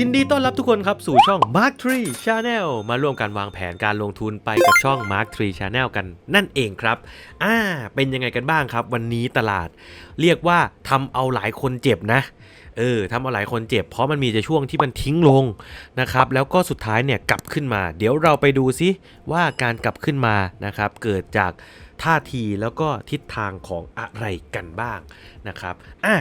ยินดีต้อนรับทุกคนครับสู่ช่อง Mark Tree Channel มาร่วมกันวางแผนการลงทุนไปกับช่อง Mark Tree Channel กันนั่นเองครับ อ่า เป็นยังไงกันบ้างครับ วันนี้ตลาด เรียกว่าทำเอาหลายคนเจ็บนะเออทำเอาหลายคนเจ็บเพราะมันมีจะช่วงที่มันทิ้งลงนะครับ แล้วก็สุดท้ายเนี่ยกลับขึ้นมา เดี๋ยวเราไปดูซิว่าการกลับขึ้นมานะครับ เกิดจาก ท่าทีแล้วก็ทิศทางของอะไรกันบ้างนะครับอะ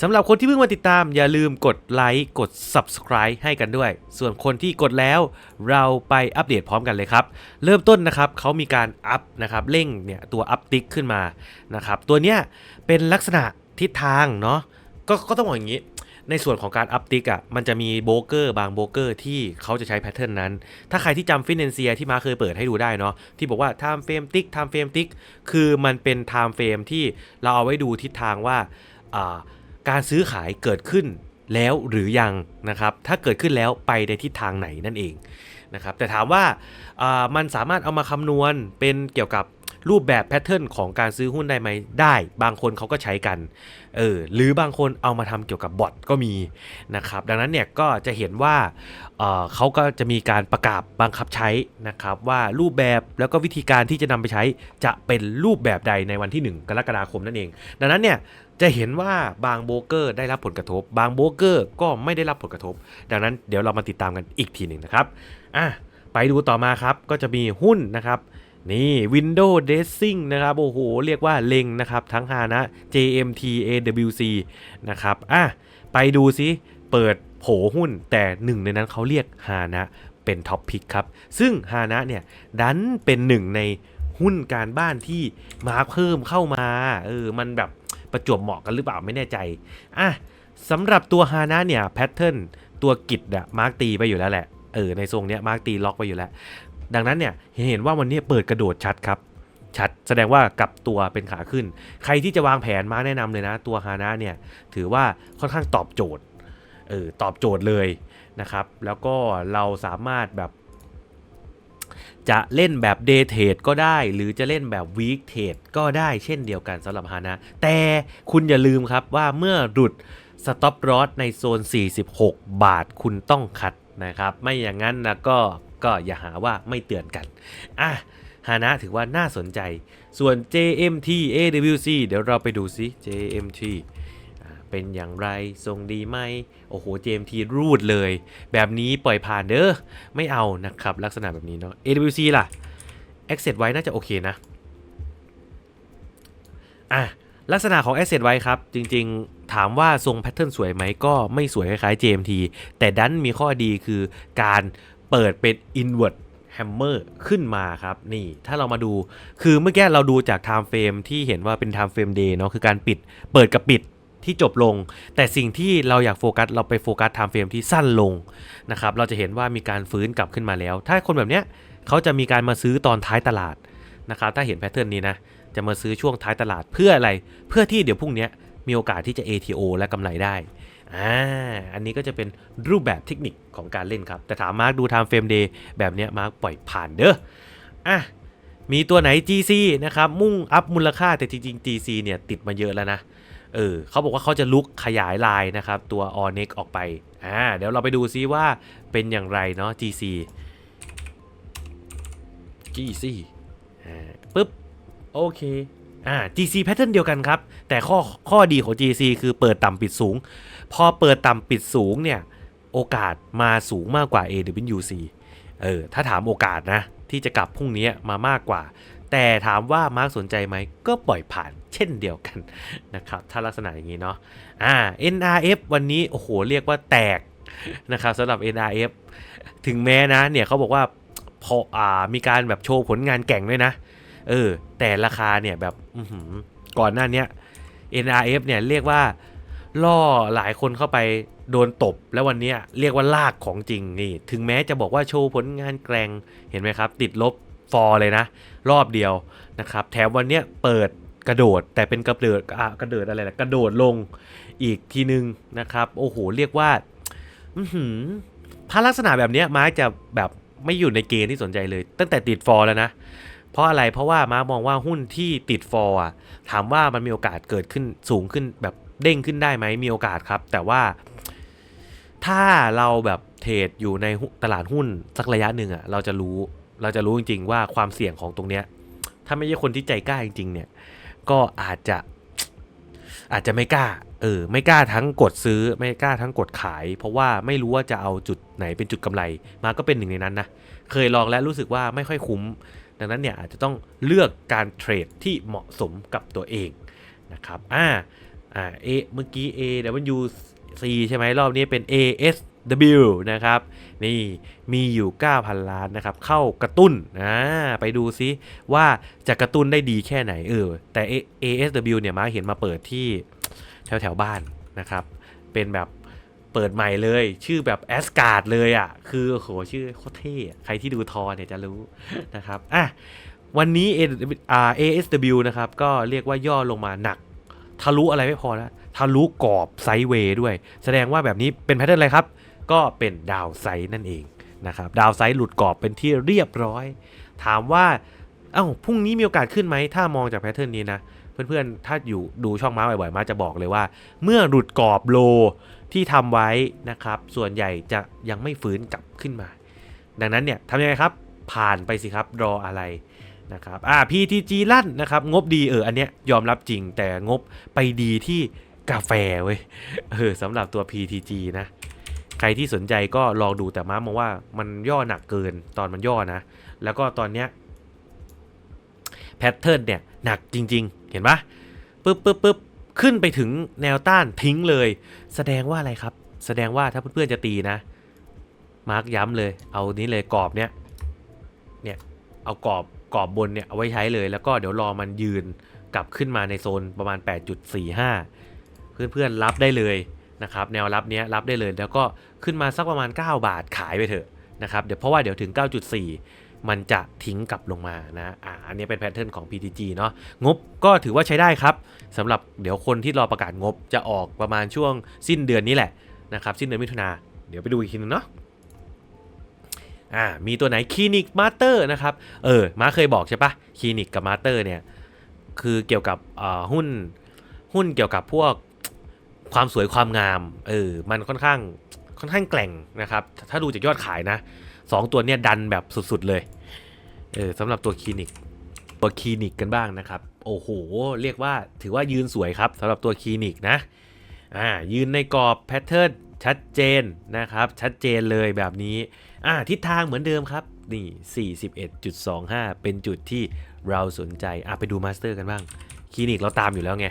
สำหรับคนที่เพิ่งมาติดตามอย่าลืมกดไลค์กด subscribe ให้กันด้วย ส่วนคนที่กดแล้วเราไปอัปเดตพร้อมกันเลยครับ เริ่มต้นนะครับเขามีการอัพนะครับเร่งเนี่ยตัวอัพติ๊กขึ้นมานะครับตัวเนี้ยเป็นลักษณะทิศทางเนาะก็ก็ต้องบอกอย่างนี้ ในส่วนของการอัพติกอะมันจะมีโบเกอร์บางโบเกอร์ที่เขาจะใช้แพทเทิร์นนั้น ถ้าใครที่จำฟินแลนเซียที่มาเคยเปิดให้ดูได้เนาะที่บอกว่าไทม์เฟรมติกไทม์เฟรมติกคือมันเป็นไทม์เฟรมที่เราเอาไว้ดูทิศทางว่าการซื้อขายเกิดขึ้นแล้วหรือยังนะครับถ้าเกิดขึ้นแล้วไปในทิศทางไหนนั่นเองนะครับแต่ถามว่ามันสามารถเอามาคำนวณเป็นเกี่ยวกับ รูปแบบแพทเทิร์นของการซื้อหุ้นได้ไหมได้ บางคนเขาก็ใช้กันเออหรือบางคนเอามาทำเกี่ยวกับบอทก็มีนะครับดังนั้นเนี่ยก็จะเห็นว่าเออเขาก็จะมีการประกาศบังคับใช้นะครับว่ารูปแบบแล้วก็วิธีการที่จะนำไปใช้จะเป็นรูปแบบใดในวันที่ 1 กรกฎาคมนั่นเอง ดังนั้นเนี่ยจะเห็นว่าบางโบเกอร์ได้รับผลกระทบ บางโบเกอร์ก็ไม่ได้รับผลกระทบ ดังนั้นเดี๋ยวเรามาติดตามกันอีกทีหนึ่งนะครับอะไปดูต่อมาครับก็จะมีหุ้นนะครับ นี่ Windows Dressing นะครับ โอ้โห เรียกว่าเล็งนะครับ ทั้งฮานะ JMT AWC นะครับ อะ ไปดูซิ เปิดโผหุ้น แต่หนึ่งในนั้นเขาเรียกฮานะเป็นท็อปพิกครับ ซึ่งฮานะเนี่ย ดันเป็นหนึ่งในหุ้นการบ้านที่มาเพิ่มเข้ามา เออ มันแบบประจวบเหมาะกันหรือเปล่าไม่แน่ใจ อะสำหรับตัวฮานะเนี่ยแพทเทิร์นตัวกิจอะมาร์กตีไปอยู่แล้วแหละเออในทรงเนี้ยมาร์กตีล็อกไปอยู่แล้ว ดังนั้นเนี่ยเห็นว่าวันนี้เปิดกระโดดชัดครับชัดแสดงว่ากลับตัวเป็นขาขึ้น ใครที่จะวางแผนมาแนะนำเลยนะ ตัวฮานะเนี่ยถือว่าค่อนข้างตอบโจทย์เออตอบโจทย์เลยนะครับ แล้วก็เราสามารถแบบจะเล่นแบบเดย์เทรดก็ได้ หรือจะเล่นแบบวีคเทรดก็ได้เช่นเดียวกันสำหรับฮานะแต่คุณอย่าลืมครับว่าเมื่อหลุดสต็อปรอ s ในโซน 46 บาทคุณต้องคัดนะครับ ไม่อย่างนั้นนะก็ ก็อย่าหาว่าไม่เตือนกัน อะฮานะถือว่าน่าสนใจ ส่วน JMT AWC เดี๋ยวเราไปดูซิ JMT เป็นอย่างไรทรงดีไหม โอ้โห JMT รูดเลย แบบนี้ปล่อยผ่านเด้อ ไม่เอานะครับ ลักษณะแบบนี้เนาะ AWC ล่ะ Access ไว้น่าจะโอเคนะ อะ ลักษณะของ Asset ไว้ครับ จริงๆ ถามว่าทรงแพทเทิร์นสวยไหมก็ไม่สวยคล้ายๆ JMT แต่ดันมีข้อดีคือการ เปิดเป็น Inward Hammer ขึ้นมาครับ นี่ถ้าเรามาดูคือเมื่อกี้เราดูจาก Time Frame ที่เห็นว่าเป็น Time Frame Day เนาะคือการปิดเปิดกับปิดที่จบลง แต่สิ่งที่เราอยากโฟกัสเราไปโฟกัส Time Frame ที่สั้นลงนะครับเราจะเห็นว่ามีการฟื้นกลับขึ้นมาแล้ว ถ้าคนแบบเนี้ยเขาจะมีการมาซื้อตอนท้ายตลาดนะครับถ้าเห็นแพทเทิร์นนี้นะจะมาซื้อช่วงท้ายตลาดเพื่ออะไร เพื่อที่เดี๋ยวพรุ่งนี้มีโอกาสที่จะ ATO และกำไรได้ อ่าอันนี้ก็จะเป็นรูปแบบเทคนิคของการเล่นครับ แต่ถามมาร์กดู Time Frame Day แบบเนี้ยมาร์กปล่อยผ่านเด้ออะมีตัวไหน GC นะครับ มุ่งอัพมูลค่าแต่จริงๆ GC เนี่ยติดมาเยอะแล้วนะเออเขาบอกว่าเขาจะลุกขยายลายนะครับ ตัว o n e x ออกไปอ่าเดี๋ยวเราไปดูซิว่าเป็นอย่างไรเนาะ GC GC อ่าปึ๊บ โอเค อ่า GC pattern เดียวกันครับ แต่ข้อข้อดีของ GC คือเปิดต่ำปิดสูง พอเปิดต่ำปิดสูงเนี่ยโอกาสมาสูงมากกว่า AWC เออถ้าถามโอกาสนะ ที่จะกลับพรุ่งนี้มามากกว่า แต่ถามว่ามาร์กสนใจไหม ก็ปล่อยผ่านเช่นเดียวกันนะครับ ถ้าลักษณะอย่างนี้เนาะอ่า NRF วันนี้ โอ้โห เรียกว่าแตกนะครับสำหรับ NRF ถึงแม้นะเนี่ยเขาบอกว่าพออ่ามีการแบบโชว์ผลงานแก่งด้วยนะ เออ แต่ราคาเนี่ยแบบก่อนหน้านี้ NRF เนี่ยเรียกว่าล่อหลายคนเข้าไปโดนตบ แล้ววันนี้เรียกว่าลากของจริงนี่ ถึงแม้จะบอกว่าโชว์ผลงานแกร่งเห็นไหมครับ ติดลบฟอร์เลยนะ รอบเดียวนะครับ แถมวันนี้เปิดกระโดดแต่เป็นกระเดิดอะกระเดิดอะไรล่ะกระโดดลงอีกทีนึงนะครับ โอ้โห เรียกว่าถ้าลักษณะแบบนี้ยมาจะแบบไม่อยู่ในเกณฑ์ที่สนใจเลย ตั้งแต่ติดฟอร์แล้วนะ เพราะอะไรเพราะว่ามามองว่าหุ้นที่ติดฟอร์ถามว่ามันมีโอกาสเกิดขึ้นสูงขึ้นแบบเด้งขึ้นได้ไหมมีโอกาสครับ แต่ว่า ถ้าเราแบบเทรดอยู่ในตลาดหุ้นสักระยะหนึ่งอะเราจะรู้เราจะรู้จริง ๆ ว่าความเสี่ยงของตรงเนี้ย ถ้าไม่ใช่คนที่ใจกล้าจริง ๆ เนี่ย ก็อาจจะอาจจะไม่กล้า เออ ไม่กล้าทั้งกดซื้อ ไม่กล้าทั้งกดขาย เพราะว่าไม่รู้ว่าจะเอาจุดไหนเป็นจุดกำไร มาก็เป็นหนึ่งในนั้นนะ เคยลองแล้วรู้สึกว่าไม่ค่อยคุ้ม ดังนั้นเนี่ยอาจจะต้องเลือกการเทรดที่เหมาะสมกับตัวเองนะครับอ่าอ่า A เมื่อกี้ A W C ใช่ไหมรอบนี้เป็น A S W นะครับนี่มีอยู่ 9,000 ล้านนะครับ เข้ากระตุ้นอ่าไปดูซิว่าจะกระตุ้นได้ดีแค่ไหนเออแต่ A S W เนี่ยมาเห็นมาเปิดที่แถวแถวบ้านนะครับ เป็นแบบ เปิดใหม่เลย ชื่อแบบแอสการ์ดเลยอะ คือโหชื่อโคตรเท่ใครที่ดูทอเนี่ยจะรู้นะครับอะวันนี้ ASW นะครับ ก็เรียกว่าย่อลงมาหนัก ทะลุอะไรไม่พอแล้วทะลุกรอบไซด์เวย์ด้วย แสดงว่าแบบนี้เป็นแพทเทิร์นอะไรครับ ก็เป็นดาวไซด์นั่นเองนะครับดาวไซด์หลุดกรอบเป็นที่เรียบร้อย ถามว่า เอ้าพรุ่งนี้มีโอกาสขึ้นไหมถ้ามองจากแพทเทิร์นนี้นะ เพื่อนๆ ถ้าอยู่ดูช่องม้าบ่อยๆมาจะบอกเลยว่า เมื่อหลุดกรอบโลที่ทำไว้นะครับ ส่วนใหญ่จะยังไม่ฟื้นกลับขึ้นมา ดังนั้นเนี่ยทำยังไงครับ ผ่านไปสิครับรออะไรนะครับอ่า PTG ลั่นนะครับ งบดีเอออันเนี้ยยอมรับจริงแต่งบไปดีที่กาแฟเว้ยเออสำหรับตัว PTG นะ ใครที่สนใจก็ลองดูแต่ม้ามองว่ามันย่อหนักเกินตอนมันย่อนะ แล้วก็ตอนเนี้ย แพทเทิร์นเนี่ยหนักจริง ๆ เห็นปะปึ๊บปึ๊บปึ๊บขึ้นไปถึงแนวต้านทิ้งเลย แสดงว่าอะไรครับ แสดงว่าถ้าเพื่อนๆจะตีนะ มาร์กย้ำเลย เอานี้เลยกรอบเนี้ยเนี่ยเอากรอบกรอบบนเนี่ยเอาไว้ใช้เลยแล้วก็เดี๋ยวรอมันยืนกลับขึ้นมาในโซนประมาณ 8.45 เพื่อนๆรับได้เลยนะครับแนวรับเนี้ยรับได้เลยแล้วก็ขึ้นมาสักประมาณ 9 บาทขายไปเถอะนะครับเดี๋ยวเพราะว่าเดี๋ยวถึง 9.4 มันจะทิ้งกลับลงมานะอ่าอันนี้เป็นแพทเทิร์นของ PTG เนาะงบก็ถือว่าใช้ได้ครับสำหรับเดี๋ยวคนที่รอประกาศงบจะออกประมาณช่วงสิ้นเดือนนี้แหละนะครับสิ้นเดือนมิถุนาเดี๋ยวไปดูอีกทีนึงเนาะอ่ามีตัวไหนคลินิกมาสเตอร์นะครับเออมาเคยบอกใช่ปะคลินิกกับมาสเตอร์เนี่ยคือเกี่ยวกับหุ้นหุ้นเกี่ยวกับพวกความสวยความงามเออมันค่อนข้างค่อนข้างแกร่งนะครับ ถ้าดูจากยอดขายนะ สองตัวเนี่ยดันแบบสุดๆเลยเออสำหรับตัวคลินิกตัวคลินิกกันบ้างนะครับ โอ้โห เรียกว่าถือว่ายืนสวยครับสำหรับตัวคลินิกนะอ่ายืนในกรอบแพทเทิร์นชัดเจนนะครับ ชัดเจนเลยแบบนี้อ่าทิศทางเหมือนเดิมครับ นี่ 41.25 เป็นจุดที่เราสนใจอะไปดูมาสเตอร์กันบ้างคลินิกเราตามอยู่แล้วไง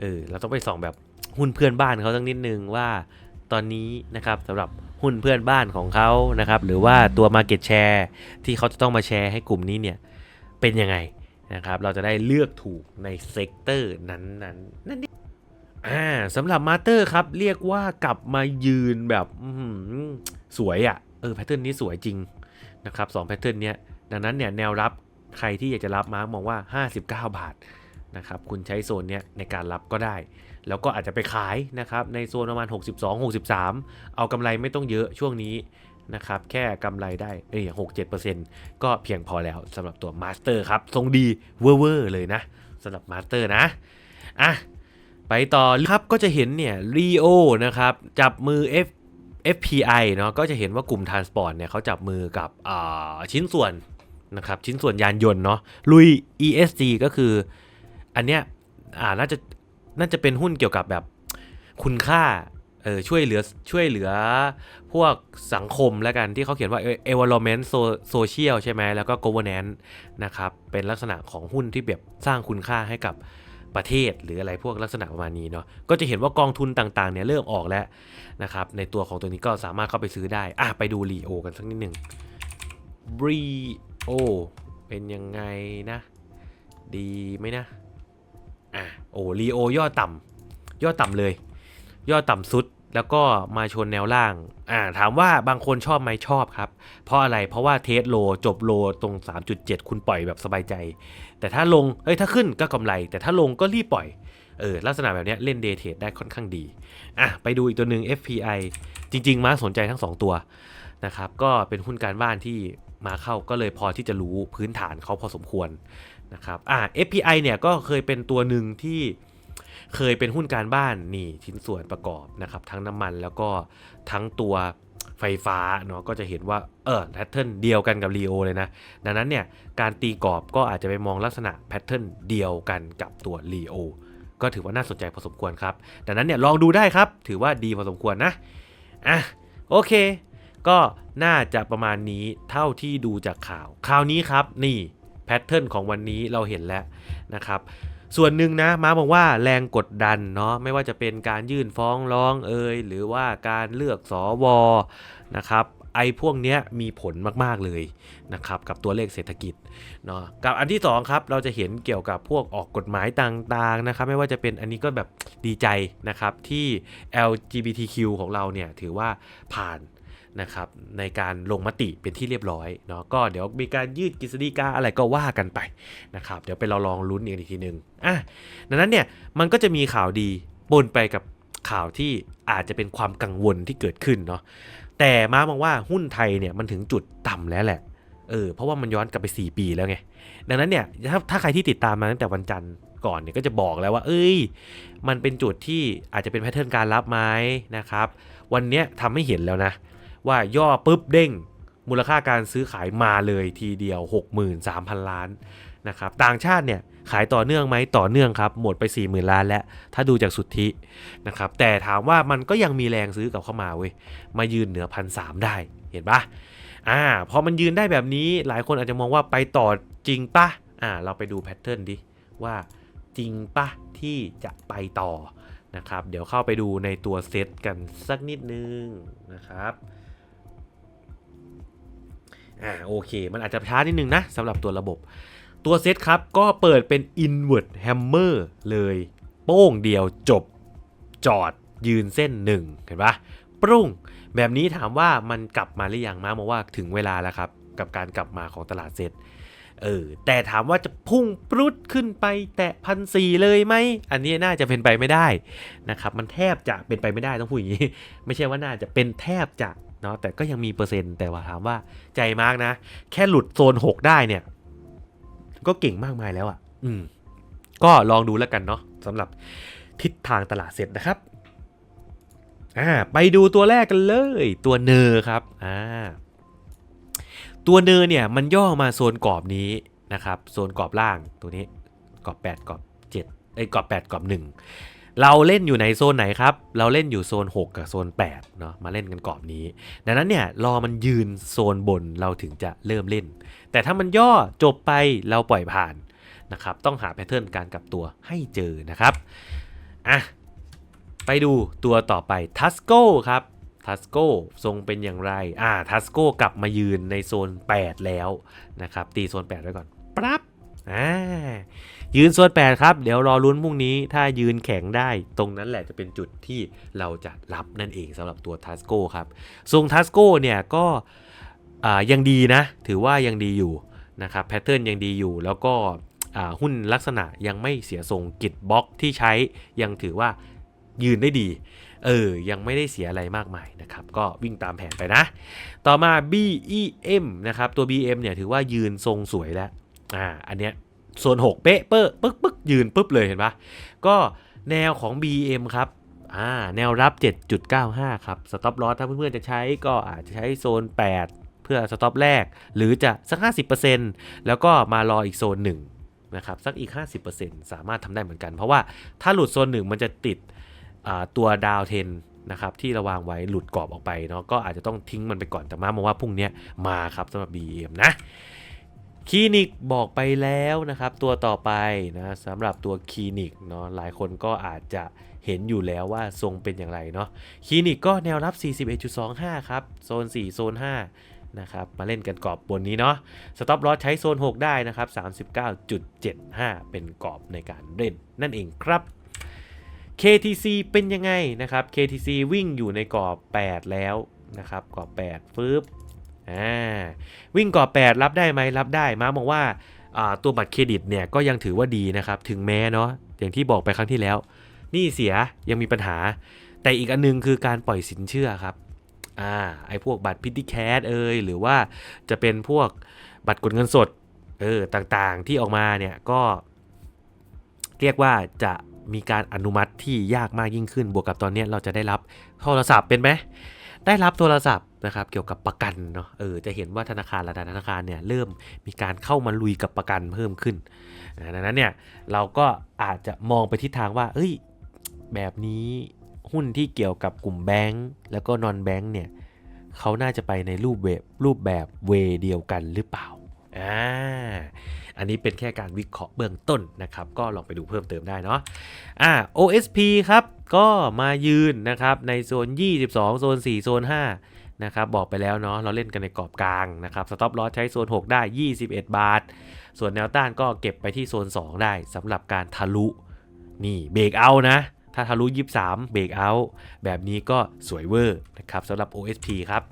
เออเราต้องไปส่องแบบหุ้นเพื่อนบ้านเขาสักนิดนึงว่าตอนนี้นะครับสำหรับ หุ้นเพื่อนบ้านของเขานะครับ หรือว่าตัว Market Share ที่เขาจะต้องมาแชร์ให้กลุ่มนี้เนี่ยเป็นยังไงนะครับ เราจะได้เลือกถูกในเซกเตอร์นั้นๆนั่นเองอ่าสำหรับมาเตอร์ครับ เรียกว่ากลับมายืนแบบสวยอะ่ะเออแพทเทิร์นนี้สวยจริงนะครับสองแพทเทิร์นเนี้ยดังนั้นเนี่ยแนวรับใครที่อยากจะรับมาร์กมองว่า 59 บาทนะครับคุณใช้โซนเนี้ยในการรับก็ได้ แล้วก็อาจจะไปขายนะครับในโซนประมาณ 62 63 เอากำไรไม่ต้องเยอะช่วงนี้นะครับแค่กำไรได้เอ้ย6-7%ก็เพียงพอแล้วสำหรับตัวมาสเตอร์ครับ ทรงดีเวอร์เลยนะสำหรับมาสเตอร์นะ อะ ไปต่อครับก็จะเห็นเนี่ย Rio นะครับ จับมือ F FPI เนาะก็จะเห็นว่ากลุ่ม Transport เนี่ยเขาจับมือกับอ่าชิ้นส่วนนะครับชิ้นส่วนยานยนต์เนาะลุย ESG ก็คืออันเนี้ยอ่าน่าจะ น่าจะเป็นหุ้นเกี่ยวกับแบบคุณค่าเออช่วยเหลือช่วยเหลือพวกสังคมแล้วกันที่เขาเขียนว่า environment So- social ใช่ไหมแล้วก็ governance นะครับ เป็นลักษณะของหุ้นที่แบบสร้างคุณค่าให้กับประเทศหรืออะไรพวกลักษณะประมาณนี้เนาะก็จะเห็นว่ากองทุนต่างๆเนี่ยเริ่มออกแล้วนะครับในตัวของตัวนี้ก็สามารถเข้าไปซื้อได้ อะ ไปดูรีโอกันสักนิดหนึ่งรีโอเป็นยังไงนะ ดีไหมนะ อะโอ้รีโอย่อต่ำย่อต่ำเลย ย่อต่ำสุดแล้วก็มาชนแนวล่าง อ่า ถามว่าบางคนชอบไหมชอบครับ เพราะอะไร เพราะว่าเทสโลจบโลตรง 3.7 คุณปล่อยแบบสบายใจ แต่ถ้าลง เอ้ย ถ้าขึ้นก็กำไร แต่ถ้าลงก็รีบปล่อย เออ ลักษณะแบบนี้เล่นเดย์เทรดได้ค่อนข้างดี อะ ไปดูอีกตัวหนึ่ง FPI จริง ๆ มาสนใจทั้ง 2 ตัวนะครับ ก็เป็นหุ้นการบ้านที่มาเข้าก็เลยพอที่จะรู้พื้นฐานเขาพอสมควร นะครับอ่า FPI เนี่ยก็เคยเป็นตัวหนึ่งที่เคยเป็นหุ้นการบ้านนี่ชิ้นส่วนประกอบนะครับทั้งน้ำมันแล้วก็ทั้งตัวไฟฟ้าเนาะก็จะเห็นว่าเออแพทเทิร์นเดียวกันกับ Leo เลยนะ ดังนั้นเนี่ยการตีกรอบก็อาจจะไปมองลักษณะแพทเทิร์นเดียวกันกับตัว Leo ก็ถือว่าน่าสนใจพอสมควรครับ ดังนั้นเนี่ยลองดูได้ครับ ถือว่าดีพอสมควรนะอะโอเค ก็น่าจะประมาณนี้เท่าที่ดูจากข่าว คราวนี้ครับนี่ แพทเทิร์นของวันนี้เราเห็นแล้วนะครับส่วนหนึ่งนะมาบอกว่าแรงกดดันเนาะไม่ว่าจะเป็นการยื่นฟ้องร้องเอ่ยหรือว่าการเลือกสอวอนะครับไอ้พวกเนี้ยมีผลมากๆเลยนะครับกับตัวเลขเศรษฐกิจเนาะกับอันที่สองครับเราจะเห็นเกี่ยวกับพวกออกกฎหมายต่างๆนะครับไม่ว่าจะเป็นอันนี้ก็แบบดีใจนะครับที่ LGBTQ ของเราเนี่ยถือว่าผ่าน นะครับในการลงมติเป็นที่เรียบร้อยเนาะก็เดี๋ยวมีการยืดกฤษฎีกาอะไรก็ว่ากันไปนะครับเดี๋ยวไปเราลองลุ้นอีกทีหนึ่งอะดังนั้นเนี่ยมันก็จะมีข่าวดีปนไปกับข่าวที่อาจจะเป็นความกังวลที่เกิดขึ้นเนาะแต่มาบอกว่าหุ้นไทยเนี่ยมันถึงจุดต่ำแล้วแหละเออเพราะว่ามันย้อนกลับไป 4 ปีแล้วไง ดังนั้นเนี่ยถ้าถ้าใครที่ติดตามมาตั้งแต่วันจันทร์ก่อนเนี่ยก็จะบอกแล้วว่า เอ้ย มันเป็นจุดที่อาจจะเป็นแพทเทิร์นการรับไหมนะครับ วันเนี้ยทำให้เห็นแล้วนะ ว่าย่อปุ๊บเด้ง มูลค่าการซื้อขายมาเลยทีเดียว 63,000 ล้านนะครับต่างชาติเนี่ยขายต่อเนื่องไหมต่อเนื่องครับ หมดไป 40,000 ล้านแล้ว ถ้าดูจากสุทธินะครับแต่ถามว่ามันก็ยังมีแรงซื้อกับเข้ามาเว้ยมายืนเหนือพันสได้เห็นปะอ่าพอมันยืนได้แบบนี้หลายคนอาจจะมองว่าไปต่อจริงปะอ่าเราไปดูแพทเทิร์นดิว่าจริงปะที่จะไปต่อนะครับ เดี๋ยวเข้าไปดูในตัวเซตกันสักนิดนึงนะครับ อ่าโอเค มันอาจจะช้านิดนึงนะสำหรับตัวระบบ ตัวเซตครับ ก็เปิดเป็น inward hammer เลย โป้งเดียวจบจอดยืนเส้นหนึ่งเห็นปะปรุงแบบนี้ถามว่ามันกลับมาหรือยังมาบอกว่าถึงเวลาแล้วครับ กับการกลับมาของตลาดเซตเออแต่ถามว่าจะพุ่งปรุดขึ้นไปแตะพันสี่เลยไหม อันนี้น่าจะเป็นไปไม่ได้นะครับ มันแทบจะเป็นไปไม่ได้ต้องพูดอย่างนี้ ไม่ใช่ว่าน่าจะเป็นแทบจะ เนาะแต่ก็ยังมีเปอร์เซ็นต์แต่ว่าถามว่าใจมากนะ แค่หลุดโซน 6 ได้เนี่ย ก็เก่งมากมายแล้วอะ่ะ อืม ก็ลองดูแล้วกันเนาะสำหรับทิศทางตลาดเสร็จนะครับอ่าไปดูตัวแรกกันเลย ตัวเนอครับอ่าตัวเนอเนี่ยมันย่อมาโซนกรอบนี้นะครับ โซนกรอบล่างตัวนี้กรอบ 8กรอบ7เอ้ยกรอบ 8กรอบ1 เราเล่นอยู่ในโซนไหนครับ เราเล่นอยู่โซน 6 กับโซน8เนาะมาเล่นกันกรอบนี้ ดังนั้นเนี่ยรอมันยืนโซนบนเราถึงจะเริ่มเล่น แต่ถ้ามันย่อจบไปเราปล่อยผ่านนะครับต้องหาแพทเทิร์นการกลับตัวให้เจอนะครับอะไปดูตัวต่อไปทัสโก้ครับทัสโก้ทรงเป็นอย่างไรอ่าทัสโก้กลับมายืนในโซน 8 แล้วนะครับตีโซน 8 ไว้ก่อนปั๊บอ่า ยืนโซน8ครับ เดี๋ยวรอลุ้นพรุ่งนี้ถ้ายืนแข็งได้ ตรงนั้นแหละจะเป็นจุดที่เราจะรับนั่นเองสำหรับตัวทัสโก้ครับทรงทัสโก้เนี่ยก็ยังดีนะ ถือว่ายังดีอยู่นะครับแพทเทิร์นยังดีอยู่ แล้วก็หุ้นลักษณะยังไม่เสียทรงกิดบล็อกที่ใช้ยังถือว่ายืนได้ดี เออ ยังไม่ได้เสียอะไรมากมายนะครับ ก็วิ่งตามแผนไปนะ ต่อมา BEM นะครับ ตัว BM เนี่ยถือว่ายืนทรงสวยแล้ว อ่า อันเนี้ย โซน6เป๊ะเป๊ะปึ๊กปึ๊กยืนปุ๊บเลยเห็นปะก็แนวของ BM ครับอ่าแนวรับ 7.95 ครับสต็อปลอสถ้าเพื่อนๆจะใช้ก็อาจจะใช้โซน 8 เพื่อสต็อปแรก หรือจะสัก 50%แล้วก็มารออีกโซนหนึ่งนะครับ สักอีก 50%สามารถทำได้เหมือนกัน เพราะว่าถ้าหลุดโซนหนึ่งมันจะติดตัวดาวเทนนะครับที่ระวางไว้หลุดกรอบออกไปเนาะก็อาจจะต้องทิ้งมันไปก่อนแต่มามองว่าพรุ่งนี้มาครับสำหรับ BM นะ คลินิกบอกไปแล้วนะครับ ตัวต่อไปนะสำหรับตัวคลินิกเนาะหลายคนก็อาจจะเห็นอยู่แล้วว่าทรงเป็นอย่างไรเนาะคลินิกก็แนวรับ 41.25 ครับ โซน 4 โซน 5 นะครับ มาเล่นกันกรอบบนนี้เนาะสต็อปลอสใช้โซน 6 ได้นะครับ 39.75 เป็นกรอบในการเล่นนั่นเองครับ KTC เป็นยังไงนะครับ KTC วิ่งอยู่ในกรอบ 8 แล้วนะครับกรอบ 8ฟึบ วิ่งกรอ8 รับได้ไหมรับได้มาบอกว่าตัวบัตรเครดิตเนี่ยก็ยังถือว่าดีนะครับ ถึงแม้เนาะอย่างที่บอกไปครั้งที่แล้วนี่เสียยังมีปัญหา แต่อีกอันนึงคือการปล่อยสินเชื่อครับอ่าไอ้พวกบัตรพิติแคสเอยหรือว่าจะเป็นพวกบัตรกดเงินสดเออต่างๆที่ออกมาเนี่ยก็ เรียกว่าจะมีการอนุมัติที่ยากมากยิ่งขึ้น บวกกับตอนนี้เราจะได้รับโทรศัพท์เป็นไหม ได้รับโทรศัพท์นะครับเกี่ยวกับประกันเนาะเออจะเห็นว่าธนาคารหลายธนาคารเนี่ยเริ่มมีการเข้ามาลุยกับประกันเพิ่มขึ้นดังนั้นเนี่ยเราก็อาจจะมองไปทิศทางว่า เอ้ย แบบนี้หุ้นที่เกี่ยวกับกลุ่มแบงก์แล้วก็นอนแบงก์เนี่ยเขาน่าจะไปในรูปแบบรูปแบบเวเดียวกันหรือเปล่า อ่าอันนี้เป็นแค่การวิเคราะห์เบื้องต้นนะครับ ก็ลองไปดูเพิ่มเติมได้เนาะอ่า OSP ครับ ก็มายืนนะครับในโซน 22 โซน 4 โซน 5 นะครับ บอกไปแล้วเนาะเราเล่นกันในกรอบกลางนะครับสต็อปลอสใช้โซน 6 ได้ 21 บาท ส่วนแนวต้านก็เก็บไปที่โซน 2 ได้สำหรับการทะลุนี่เบรกเอานะ ถ้าทะลุ 23 เบรกเอาแบบนี้ก็สวยเวอร์นะครับสำหรับ OSP ครับ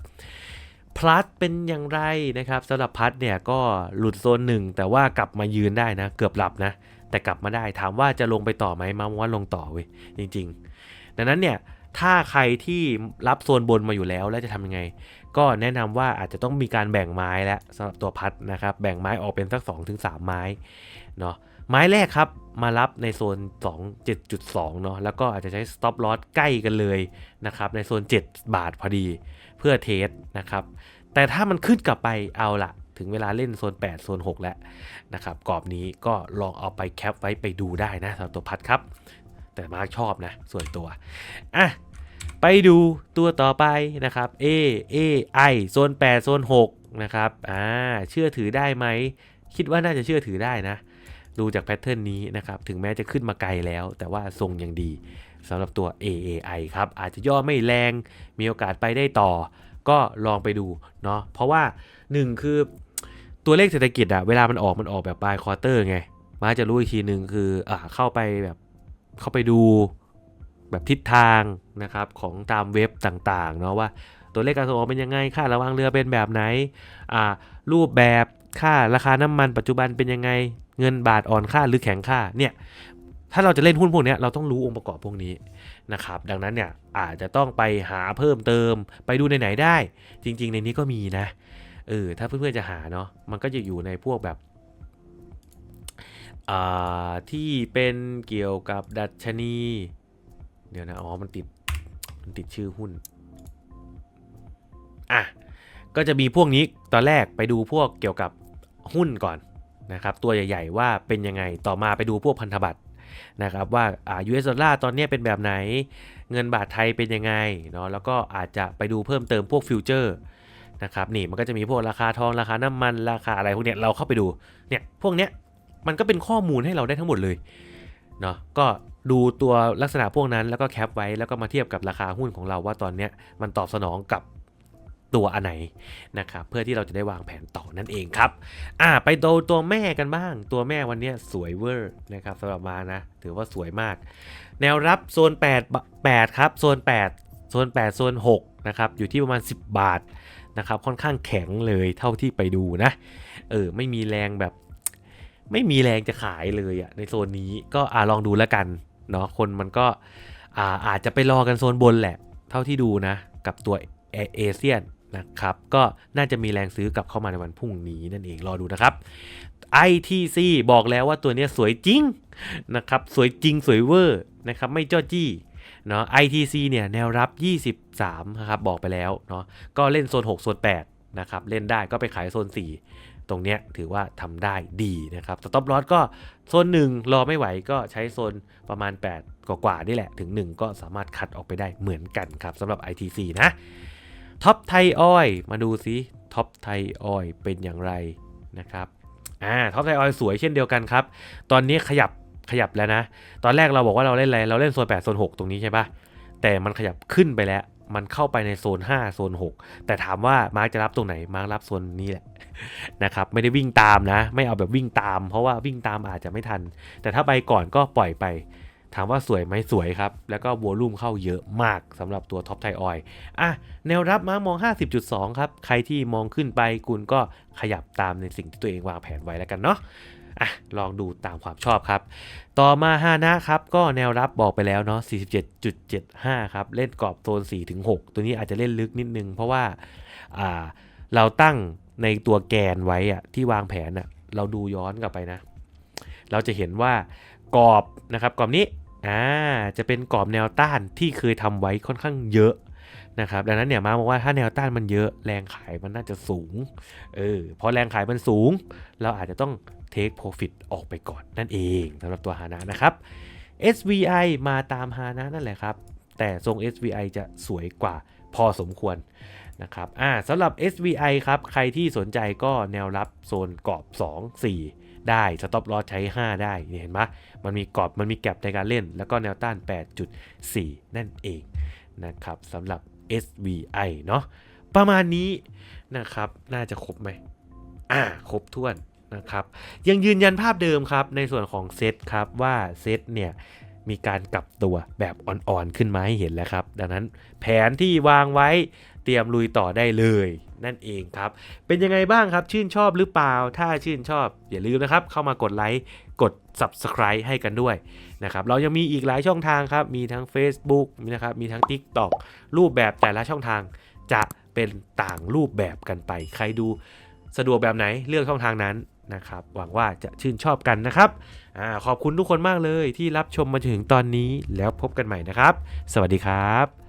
พลัสเป็นอย่างไรนะครับสำหรับพัทเนี่ยก็หลุดโซนหนึ่งแต่ว่ากลับมายืนได้นะ เกือบหลับนะ แต่กลับมาได้ถามว่าจะลงไปต่อไหมมาว่าลงต่อเว้ยจริง ๆ ดังนั้นเนี่ยถ้าใครที่รับโซนบนมาอยู่แล้วแล้วจะทำยังไง ก็แนะนำว่าอาจจะต้องมีการแบ่งไม้แล้วสำหรับตัวพัดนะครับแบ่งไม้ออกเป็นสัก 2-3ถึงไม้เนาะไม้แรกครับมารับในโซน 2 7.2 เนาะแล้วก็อาจจะใช้ stop loss ใกล้กันเลยนะครับในโซน 7 บาทพอดี พื่อเทสนะครับแต่ถ้ามันขึ้นกลับไปเอาละถึงเวลาเล่นโซน 8 โซน 6 แล้วนะครับกรอบนี้ก็ลองเอาไปแคปไว้ไปดูได้นะสำหรับตัวพัดครับ แต่มาชอบนะส่วนตัวอะไปดูตัวต่อไปนะครับ A A I โซน 8 โซน 6 นะครับอ่าเชื่อถือได้ไหม คิดว่าน่าจะเชื่อถือได้นะ ดูจากแพทเทิร์นนี้นะครับ ถึงแม้จะขึ้นมาไกลแล้ว แต่ว่าทรงยังดีสำหรับตัว AAI ครับ อาจจะย่อไม่แรงมีโอกาสไปได้ต่อ ก็ลองไปดูเนาะเพราะว่า 1 คือตัวเลขเศรษฐกิจอะเวลามันออกมันออกแบบปลายควอเตอร์ไง มาจะรู้อีกทีหนึ่งคืออ่าเข้าไปแบบเข้าไปดูแบบทิศทางนะครับของตามเว็บต่างๆเนาะว่าตัวเลขการส่งออกเป็นยังไงค่าระวางเรือเป็นแบบไหนอ่ารูปแบบ ค่าราคาน้ำมันปัจจุบันเป็นยังไงเงินบาทอ่อนค่าหรือแข็งค่าเนี่ยถ้าเราจะเล่นหุ้นพวกนี้เราต้องรู้องค์ประกอบพวกนี้นะครับดังนั้นเนี่ยอาจจะต้องไปหาเพิ่มเติมไปดูในไหนได้ จริง ๆ ในนี้ก็มีนะเออถ้าเพื่อนๆจะหาเนาะมันก็จะอยู่ในพวกแบบอ่าที่เป็นเกี่ยวกับดัชนี เดี๋ยวนะ อ๋อ มันติด มันติดชื่อหุ้น อะ ก็จะมีพวกนี้ ตอนแรกไปดูพวกเกี่ยวกับ หุ้นก่อนนะครับตัวใหญ่ๆว่าเป็นยังไงต่อมาไปดูพวกพันธบัตรนะครับว่าอ่า US ดอลลาร์ตอนนี้เป็นแบบไหน เงินบาทไทยเป็นยังไงเนาะแล้วก็อาจจะไปดูเพิ่มเติมพวกฟิวเจอร์นะครับนี่มันก็จะมีพวกราคาทองราคาน้ำมันราคาอะไรพวกเนี้ยเราเข้าไปดูเนี่ยพวกเนี้ยมันก็เป็นข้อมูลให้เราได้ทั้งหมดเลยเนาะก็ดูตัวลักษณะพวกนั้นแล้วก็แคปไว้แล้วก็มาเทียบกับราคาหุ้นของเราว่าตอนเนี้ยมันตอบสนองกับ ตัวอันไหนนะครับเพื่อที่เราจะได้วางแผนต่อนั่นเองครับอ่าไปดูตัวแม่กันบ้าง ตัวแม่วันนี้สวยเวอร์นะครับสำหรับมานะ ถือว่าสวยมาก แนวรับโซน 8 8 ครับโซน 8 โซน 8 โซน 6 นะครับ อยู่ที่ประมาณ 10 บาทนะครับค่อนข้างแข็งเลยเท่าที่ไปดูนะเออไม่มีแรงแบบ ไม่มีแรงจะขายเลยอะในโซนนี้ก็อ่าลองดูแล้วกันเนาะคนมันก็อ่าอาจจะไปรอกันโซนบนแหละ เท่าที่ดูนะ กับตัวเอเอเซียน นะครับก็น่าจะมีแรงซื้อกลับเข้ามาในวันพรุ่งนี้นั่นเองรอดูนะครับ ITC บอกแล้วว่าตัวนี้สวยจริงนะครับสวยจริงสวยเวอร์นะครับไม่จ้อจี้เนาะ ITC เนี่ยแนวรับ 23นะครับบอกไปแล้วเนาะก็เล่นโซน 6 โซน 8 นะครับ เล่นได้ก็ไปขายโซน 4 ตรงเนี้ยถือว่าทำได้ดีนะครับสต็อปลอสก็โซน 1 รอไม่ไหวก็ใช้โซนประมาณ 8 กว่าๆนี่แหละ ถึง 1 ก็สามารถคัดออกไปได้เหมือนกันครับสำหรับ ITC นะ ท็อปไทยออยมาดูซิท็อปไทยออยเป็นอย่างไรนะครับอ่าท็อปไทยออยสวยเช่นเดียวกันครับ ตอนนี้ขยับขยับแล้วนะ ตอนแรกเราบอกว่าเราเล่นอะไรเราเล่นโซน8โซน6 ตรงนี้ใช่ปะแต่มันขยับขึ้นไปแล้ว มันเข้าไปในโซน 5 โซน 6 แต่ถามว่ามาร์กจะรับตรงไหนมาร์กรับโซนนี้แหละนะครับไม่ได้วิ่งตามนะ ไม่เอาแบบวิ่งตาม เพราะว่าวิ่งตามอาจจะไม่ทัน แต่ถ้าไปก่อนก็ปล่อยไป ถามว่าสวยไหมสวยครับ แล้วก็วอลุ่มเข้าเยอะมากสำหรับตัวท็อปไทออยอะแนวรับมามอง 50.2 ครับ ใครที่มองขึ้นไปคุณก็ขยับตามในสิ่งที่ตัวเองวางแผนไว้แล้วกันเนาะอะลองดูตามความชอบครับ ต่อมาฮานะครับ ก็แนวรับบอกไปแล้วเนาะ 47.75 ครับ เล่นกรอบโซน 4-6 ตัวนี้อาจจะเล่นลึกนิดนึง เพราะว่าอ่าเราตั้งในตัวแกนไว้อะที่วางแผนอะเราดูย้อนกลับไปนะ เราจะเห็นว่ากรอบนะครับกรอบนี้ อ่าจะเป็นกรอบแนวต้านที่เคยทำไว้ค่อนข้างเยอะนะครับดังนั้นเนี่ยมาบอกว่าถ้าแนวต้านมันเยอะแรงขายมันน่าจะสูงเออพอแรงขายมันสูง เราอาจจะต้อง take profit ออกไปก่อนนั่นเองสำหรับตัวฮานะนะครับ SVI มาตามฮานะนั่นแหละครับ แต่ทรง SVI จะสวยกว่าพอสมควรนะครับอ่าสำหรับ SVI ครับ ใครที่สนใจก็แนวรับโซนกรอบ 2 4 ได้ stop loss ใช้ 5 ได้นี่เห็นไหมมันมีกรอบมันมีแก็บในการเล่น แล้วก็แนวต้าน 8.4 นั่นเองนะครับสำหรับ SVI เนาะประมาณนี้นะครับน่าจะครบไหมอ่าครบถ้วนนะครับยังยืนยันภาพเดิมครับในส่วนของเซตครับว่าเซตเนี่ยมีการกลับตัวแบบอ่อนๆขึ้นมาให้เห็นแล้วครับ ดังนั้นแผนที่วางไว้ เตรียมลุยต่อได้เลย นั่นเองครับ เป็นยังไงบ้างครับชื่นชอบหรือเปล่า ถ้าชื่นชอบอย่าลืมนะครับ เข้ามากดไลค์กด Subscribe ให้กันด้วยนะครับเรายังมีอีกหลายช่องทางครับ มีทั้ง Facebook นะครับมีทั้ง TikTok รูปแบบแต่ละช่องทางจะเป็นต่างรูปแบบกันไป ใครดูสะดวกแบบไหนเลือกช่องทางนั้นนะครับหวังว่าจะชื่นชอบกันนะครับอขอบคุณทุกคนมากเลยที่รับชมมาถึงตอนนี้แล้วพบกันใหม่นะครับ สวัสดีครับ